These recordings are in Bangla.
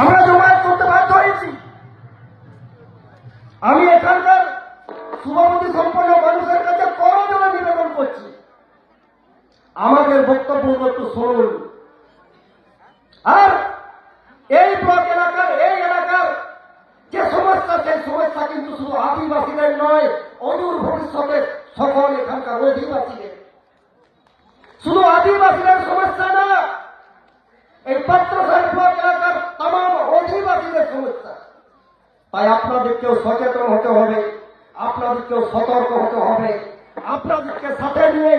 আমরা জমায়েত করতে বাধ্য হয়েছি। আমি এখানকার শুভমতি সম্পন্ন মানুষের কাছে করজোড়ে নিবেদন করছি। আমাদের বক্তব্যগুলো একটু শুনুন। আর এই ব্লক এলাকার, এই এলাকার যে সমস্যা, সেই সমস্যা কিন্তু শুধু আদিবাসীদের নয়, অদূর ভবিষ্যতে সকল এখানকার অধিবাসীদের। শুধু আদিবাসীদের সমস্যা না, এই পাত্রসার ব্লক এলাকার তাই আপনাদেরকেও সচেতন হতে হবে, আপনাদেরকেও সতর্ক হতে হবে। আপনাদেরকে সাথে নিয়ে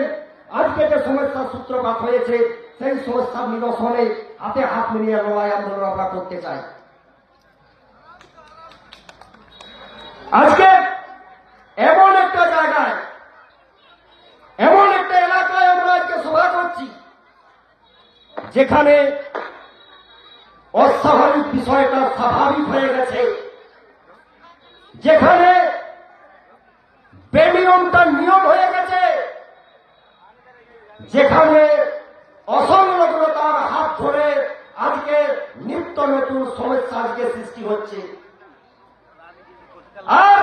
আজকে যে সমস্যার সূত্রপাত হয়েছে, সেই সমস্যার নিরসনে হাতে হাত মিলিয়ে লড়াই আন্দোলন আমরা করতে চাই। আজকে এমন একটা জায়গায়, এমন একটা এলাকায় আমরা আজকে সভা করছি, যেখানে অস্বাভাবিক বিষয়টা স্বাভাবিক হয়ে গেছে। যেখানে বেনিয়মটা নিয়ম হয়ে গেছে, যেখানে অসংলগ্নতার হাত ধরে আজকে নিত্য নতুন সমস্যা আজকে সৃষ্টি হচ্ছে। আর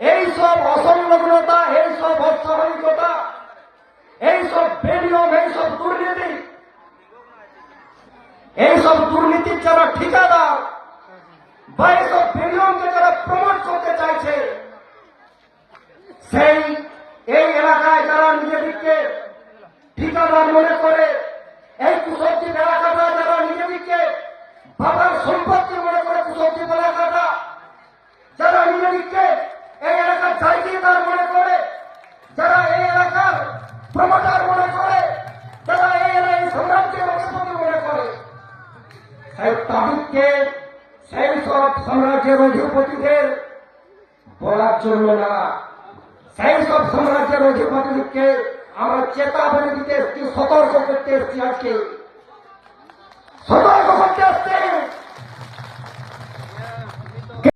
এই সব অসংলগ্নতা এই সব অস্বাভাবিকতা, এই সব বেনিয়ম এই সব দুর্নীতি, এই সব দুর্নীতির যারা ঠিকাদার বা এইসব বেনিয়মকে যারা প্রমোট করতে চাইছে, সেই এই এলাকায় যারা নিজেদেরকে ঠিকাদার মনে করে, এই কুসবজি এলাকাটা যারা নিজেদেরকে বাবার সম্পত্তি মনে করে কুসবজি এলাকাটা যারা নিজেদেরকে এই এলাকার জায়গিদার মনে করে, যারা এই এলাকার প্রমোটার মনে করে, যারা এই এলাকায় সাম্রাজ্যের অধিপতি মনে করে তাদেরকে সেই সব সাম্রাজ্যের অধিপতিদের বলার জন্য না। সেই সব সাম্রাজ্যের অধিপতিকে আমরা চেতাবনী দিতে এসছি, সতর্ক করতে এসছি আজকে। সতর্ক